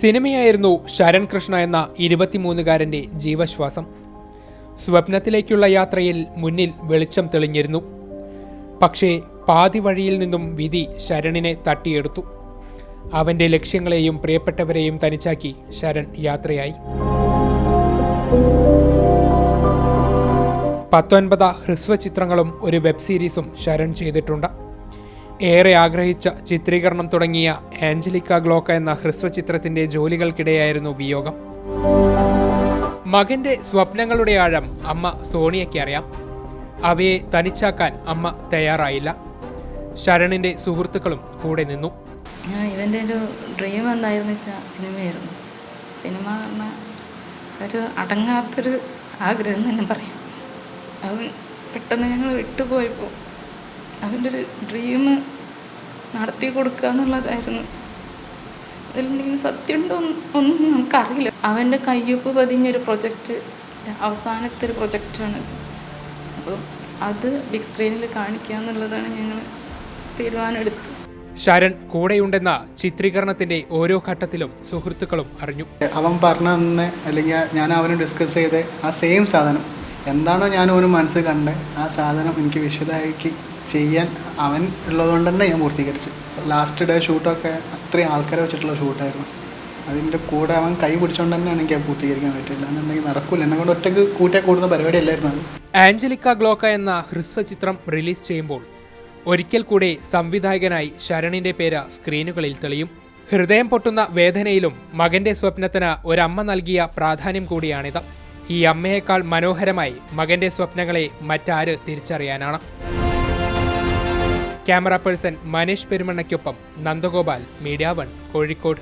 സിനിമയായിരുന്നു ശരൺ കൃഷ്ണ എന്ന ഇരുപത്തിമൂന്നുകാരന്റെ ജീവശ്വാസം. സ്വപ്നത്തിലേക്കുള്ള യാത്രയിൽ മുന്നിൽ വെളിച്ചം തെളിഞ്ഞിരുന്നു. പക്ഷേ പാതി വഴിയിൽ നിന്നും വിധി ശരണിനെ തട്ടിയെടുത്തു. അവന്റെ ലക്ഷ്യങ്ങളെയും പ്രിയപ്പെട്ടവരെയും തനിച്ചാക്കി ശരൺ യാത്രയായി. പത്തൊൻപത് ഹ്രസ്വ ചിത്രങ്ങളും ഒരു വെബ് സീരീസും ശരൺ ചെയ്തിട്ടുണ്ട്. ഏറെ ആഗ്രഹിച്ച ചിത്രീകരണം തുടങ്ങിയ ആഞ്ചലിക്ക ഗ്ലോക്ക എന്ന ഹ്രസ്വ ചിത്രത്തിന്റെ ജോലികൾക്കിടെയായിരുന്നു വിയോഗം. മകന്റെ സ്വപ്നങ്ങളുടെ ആഴം അമ്മ സോണിയയ്ക്ക് അറിയാം. അവയെ തനിച്ചാക്കാൻ അമ്മ തയ്യാറായില്ല. ശരണിന്റെ സുഹൃത്തുക്കളും കൂടെ നിന്നു. ഞാൻ ഇവന്റെ ഒരു ഡ്രീം എന്തായിരുന്നു വെച്ചാൽ സിനിമയായിരുന്നു. സിനിമ ഒരു അടങ്ങാത്തൊരു ആഗ്രഹം തന്നെ പറയാം. അവൻ പെട്ടെന്ന് ഞങ്ങൾ വിട്ടുപോയപ്പോൾ അവന്റെ ഒരു ഡ്രീം നടത്തി കൊടുക്കുക എന്നുള്ളതായിരുന്നു. അതിലെന്തെങ്കിലും സത്യമുണ്ടോ ഒന്നും നമുക്കറിയില്ല. അവന്റെ കയ്യൊപ്പ് പതിഞ്ഞൊരു പ്രൊജക്റ്റ് അവസാനത്തെ ഒരു പ്രൊജക്റ്റാണ് അപ്പം അത് ബിഗ് സ്ക്രീനിൽ കാണിക്കുക എന്നുള്ളതാണ് ഞങ്ങൾ തീരുമാനമെടുത്തത്. ശരൺ കൂടെയുണ്ടെന്ന ചിത്രീകരണത്തിന്റെ ഓരോ ഘട്ടത്തിലും സുഹൃത്തുക്കളും അറിഞ്ഞു. അവൻ പറഞ്ഞ അന്ന് അല്ലെങ്കിൽ ഞാൻ അവന് ഡിസ്കസ് ചെയ്ത് ആ സെയിം സാധനം. എന്താണോ ഞാൻ അവന് മനസ്സിൽ കണ്ടത് ആ സാധനം എനിക്ക് വിശദമാക്കി ചെയ്യാൻ അവൻ ഉള്ളതുകൊണ്ട് തന്നെ ഞാൻ പൂർത്തീകരിച്ചു. ലാസ്റ്റ് ഡേ ഷൂട്ടൊക്കെ അത്രയും ആൾക്കാരെ വെച്ചിട്ടുള്ള ഷൂട്ടായിരുന്നു അതിന്റെ കൂടെ അവൻ കൈ പിടിച്ചുകൊണ്ട് തന്നെ എനിക്ക് പൂർത്തീകരിക്കാൻ പറ്റില്ല എന്നുണ്ടെങ്കിൽ നടക്കില്ല എന്നെ കൊണ്ട് ഒറ്റയ്ക്ക് കൂട്ടിയാൽ കൂടുന്ന പരിപാടിയല്ലായിരുന്നു അത്. ആഞ്ചലിക്ക ഗ്ലോക്ക എന്ന ഹ്രസ്വ ചിത്രം റിലീസ് ചെയ്യുമ്പോൾ ഒരിക്കൽ കൂടി സംവിധായകനായി ശരണിന്റെ പേര് സ്ക്രീനുകളിൽ തെളിയും. ഹൃദയം പൊട്ടുന്ന വേദനയിലും മകന്റെ സ്വപ്നത്തിന് ഒരമ്മ നൽകിയ പ്രാധാന്യം കൂടിയാണിത്. ഈ അമ്മയേക്കാൾ മനോഹരമായി മകന്റെ സ്വപ്നങ്ങളെ മറ്റാര് തിരിച്ചറിയാനാണ്? ക്യാമറ പേഴ്സൺ മനീഷ് പെരുമണ്ണയ്ക്കൊപ്പം നന്ദഗോപാൽ മീഡിയ വൺ കോഴിക്കോട്